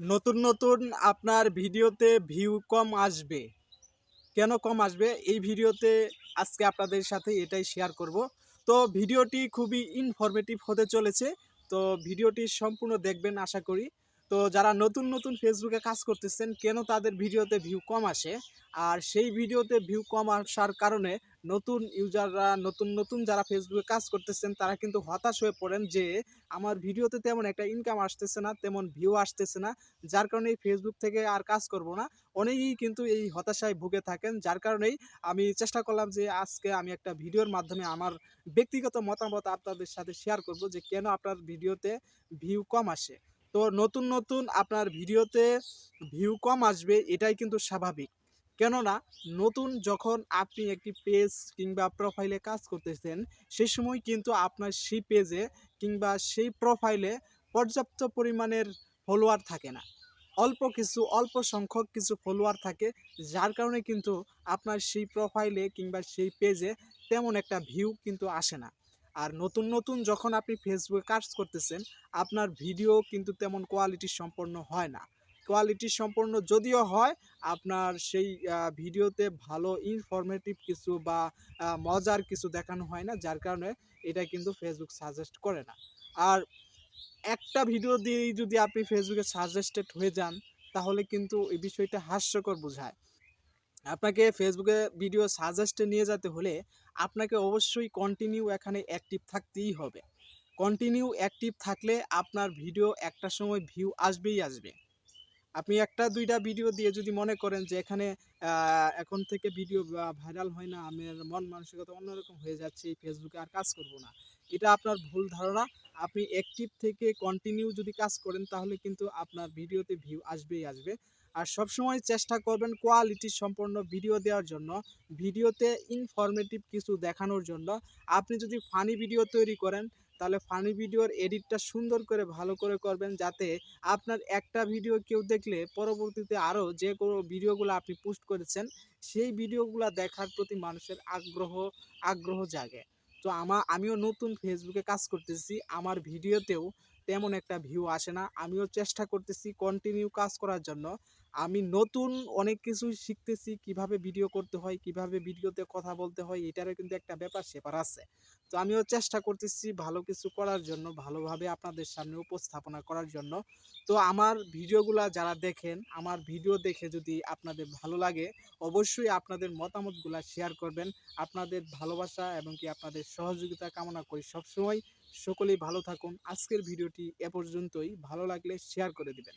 নতুন নতুন আপনার ভিডিওতে ভিউ কম আসবে। কেন কম আসবে? এই ভিডিওতে আজকে আপনাদের সাথে এটাই শেয়ার করব। তো ভিডিওটি খুবই ইনফরমেটিভ হতে চলেছে। তো ভিডিওটি সম্পূর্ণ দেখবেন, আশা করি। তো যারা নতুন নতুন ফেসবুকে কাজ করতেছেন, কেন তাদের ভিডিওতে ভিউ কম আসে? আর সেই ভিডিওতে ভিউ কম আসার কারণে নতুন ইউজাররা, নতুন নতুন যারা ফেসবুকে কাজ করতেছেন, তারা কিন্তু হতাশ হয়ে পড়েন যে আমার ভিডিওতে তেমন একটা ইনকাম আসতেছে না, তেমন ভিউ আসতেছে না, যার কারণে ফেসবুক থেকে আর কাজ করব না। অনেকেই কিন্তু এই হতাশায় ভুগে থাকেন, যার কারণেই আমি চেষ্টা করলাম যে আজকে আমি একটা ভিডিওর মাধ্যমে আমার ব্যক্তিগত মতামত আপনাদের সাথে শেয়ার করব যে কেন আপনার ভিডিওতে ভিউ কম আসে। তো নতুন নতুন আপনার ভিডিওতে ভিউ কম আসবে, এটাই কিন্তু স্বাভাবিক। কেননা নতুন যখন আপনি একটি পেজ কিংবা প্রোফাইলে কাজ করতেছেন সেই সময় কিন্তু আপনার সেই পেজে কিংবা সেই প্রোফাইলে পর্যাপ্ত পরিমাণের ফলোয়ার থাকে না। অল্প কিছু, অল্প সংখ্যক কিছু ফলোয়ার থাকে, যার কারণে কিন্তু আপনার সেই প্রোফাইলে কিংবা সেই পেজে তেমন একটা ভিউ কিন্তু আসে না। আর নতুন নতুন যখন আপনি ফেসবুকে কাজ করতেছেন, আপনার ভিডিও কিন্তু তেমন কোয়ালিটি সম্পন্ন হয় না। কোয়ালিটি সম্পন্ন যদিও হয়, আপনার সেই ভিডিওতে ভালো ইনফরমেটিভ কিছু বা মজার কিছু দেখানো হয় না, যার কারণে এটা কিন্তু ফেসবুক সাজেস্ট করে না। আর একটা ভিডিও দিয়েই যদি আপনি ফেসবুকে সাজেস্টেড হয়ে যান, তাহলে কিন্তু এই বিষয়টা হাস্যকর বোঝায়। আপনাকে ফেসবুকে ভিডিও সাজেস্টে নিয়ে যেতে হলে আপনাকে অবশ্যই কন্টিনিউ এখানে অ্যাক্টিভ থাকতেই হবে। কন্টিনিউ অ্যাক্টিভ থাকলে আপনার ভিডিও একটা সময় ভিউ আসবেই আসবে। আপনি একটা দুইটা ভিডিও দিয়ে যদি মনে করেন যে এখানে এখন থেকে ভিডিও ভাইরাল হয় না, আমার মন মানসিকতা অন্যরকম হয়ে যাচ্ছে এই ফেসবুকে আর কাজ করব না। এটা আপনার ভুল ধারণা। আপনি অ্যাক্টিভ থেকে কন্টিনিউ যদি কাজ করেন, তাহলে কিন্তু আপনার ভিডিওতে ভিউ আসবেই আসবে। আর সবসময় চেষ্টা করবেন কোয়ালিটি সম্পন্ন ভিডিও দেওয়ার জন্য ভিডিওতে ইনফরমেটিভ কিছু দেখানোর জন্য। আপনি যদি ফানি ভিডিও তৈরি করেন তাহলে ফানি ভিডিওর এডিটটা সুন্দর করে ভালো করে করবেন যাতে আপনার একটা ভিডিও কেউ দেখলে পরবর্তীতে আরও যে কোনো ভিডিওগুলো আপনি পোস্ট করেছেন, সেই ভিডিওগুলো দেখার প্রতি মানুষের আগ্রহ আগ্রহ জাগে। তো আমা, আমিও নতুন ফেসবুকে কাজ করতেছি, আমার ভিডিওতেও তেমন একটা ভিউ আসে না। আমিও চেষ্টা করতেছি কন্টিনিউ কাজ করার জন্য। আমি নতুন অনেক কিছু শিখতেছি, কীভাবে ভিডিও করতে হয়, কীভাবে ভিডিওতে কথা বলতে হয়, এটারও কিন্তু একটা ব্যাপার সেপার আছে। তো আমিও চেষ্টা করতেছি ভালো কিছু করার জন্য, ভালোভাবে আপনাদের সামনে উপস্থাপনা করার জন্য। তো আমার ভিডিওগুলো যারা দেখেন, আমার ভিডিও দেখে যদি আপনাদের ভালো লাগে, অবশ্যই আপনাদের মতামতগুলো শেয়ার করবেন। আপনাদের ভালোবাসা এবং কি আপনাদের সহযোগিতা কামনা করি সবসময়। সকলেই ভালো থাকুন। আজকের ভিডিওটি এ পর্যন্তই। ভালো লাগলে শেয়ার করে দিবেন।